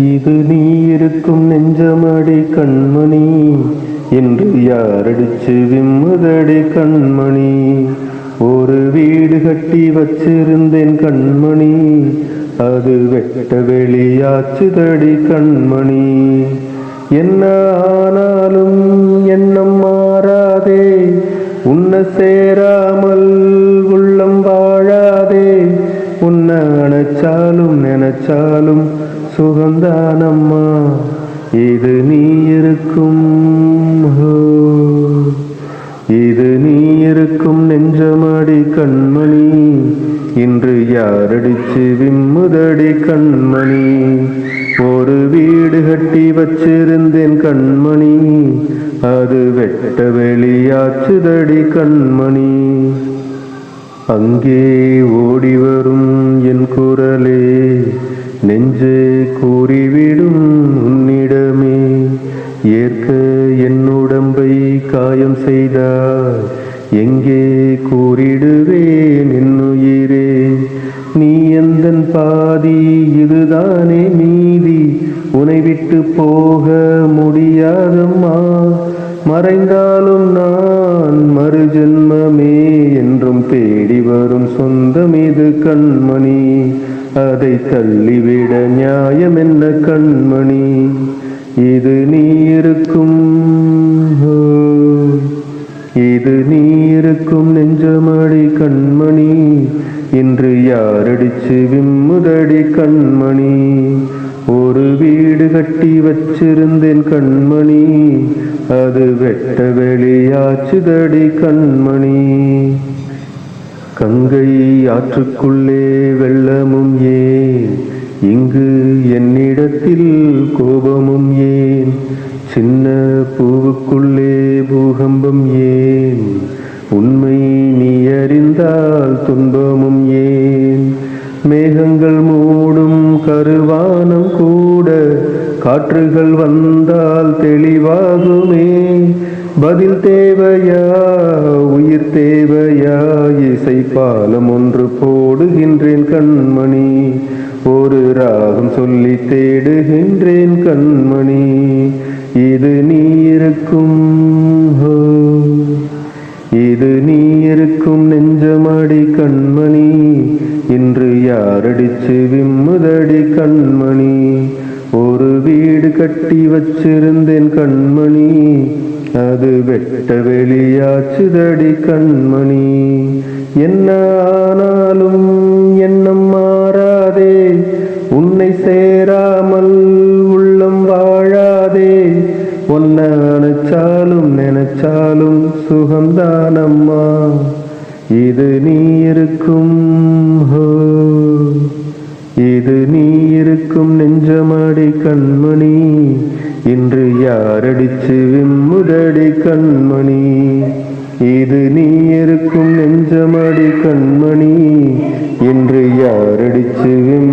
இது நீ இருக்கும் நெஞ்சமடி கண்மணி என்று யாரடிச்சு விம்முதடி கண்மணி. ஒரு வீடு கட்டி வச்சிருந்தேன் கண்மணி அது வெட்ட வெளியாச்சுதடி கண்மணி. என்ன ஆனாலும் எண்ணம் மாறாதே உன்னை சேரா உன்னை அணைச்சாலும் நினைச்சாலும் சுகந்தானம்மா இது நீ இருக்கும் இது நீ இருக்கும் நெஞ்சமடி கண்மணி இன்று யாரடிச்சு விம்முதடி கண்மணி. ஒரு வீடு கட்டி வச்சிருந்தேன் கண்மணி அது வெட்ட வெளியாச்சுதடி கண்மணி. அங்கே ஓடி வரும் கூறிவிடும் உன்னிடமே. ஏற்க என் உடம்பை காயம் செய்தார் எங்கே கூறிடுவேன் என்னுயிரே நீ எந்தன் பாதி இதுதானே மீதி. உனை விட்டு போக முடியாதம்மா. மறைந்தாலும் நான் மறு சொந்தம் இது கண்மணி. அதை தள்ளிவிட நியாயம் என்ன கண்மணி? இது நீ இருக்கும் இது நீ இருக்கும் நெஞ்சமடி கண்மணி. இன்று யாரடிச்சு விம்முதடி கண்மணி? ஒரு வீடு கட்டி வச்சிருந்தேன் கண்மணி. அது வெட்ட வெளியாச்சுதடி கண்மணி. கங்கை ஆற்றுக்குள்ளே வெள்ளமும் ஏன்? இங்கு என்னிடத்தில் கோபமும் ஏன்? சின்ன பூவுக்குள்ளே பூகம்பம் ஏன்? உண்மை நீ அறிந்தால் துன்பமும் ஏன்? மேகங்கள் மூடும் கருவானம் கூட காற்றுகள் வந்தால் தெளிவாகுமே. பதில் தேவையா? உயிர் தேவை பாலம் ஒன்று போடுகின்றேன் கண்மணி. ஒரு ராகம் சொல்லி தேடுகின்றேன் கண்மணி. இது நீ இருக்கும் இது நீ இருக்கும் நெஞ்சமடி கண்மணி. இன்று யாரடிச்சு விம்முதடி கண்மணி. ஒரு கட்டி வச்சிருந்தேன் கண்மணி அது வெட்ட வெளியாச்சுதடி கண்மணி. என்ன ஆனாலும் எண்ணம் மாறாதே உன்னை சேராமல் உள்ளம் வாழாதே. ஒன்ன நினைச்சாலும் நினைச்சாலும் சுகம்தானம்மா இது நீ இருக்கும் இது நீ இருக்கும் நெஞ்சமடி கண்மணி. இன்று யாரடிச்சு விம்முதடி கண்மணி? இது நீ இருக்கும் நெஞ்சமடி கண்மணி. இன்று யாரடிச்சு விம்முதடி கண்மணி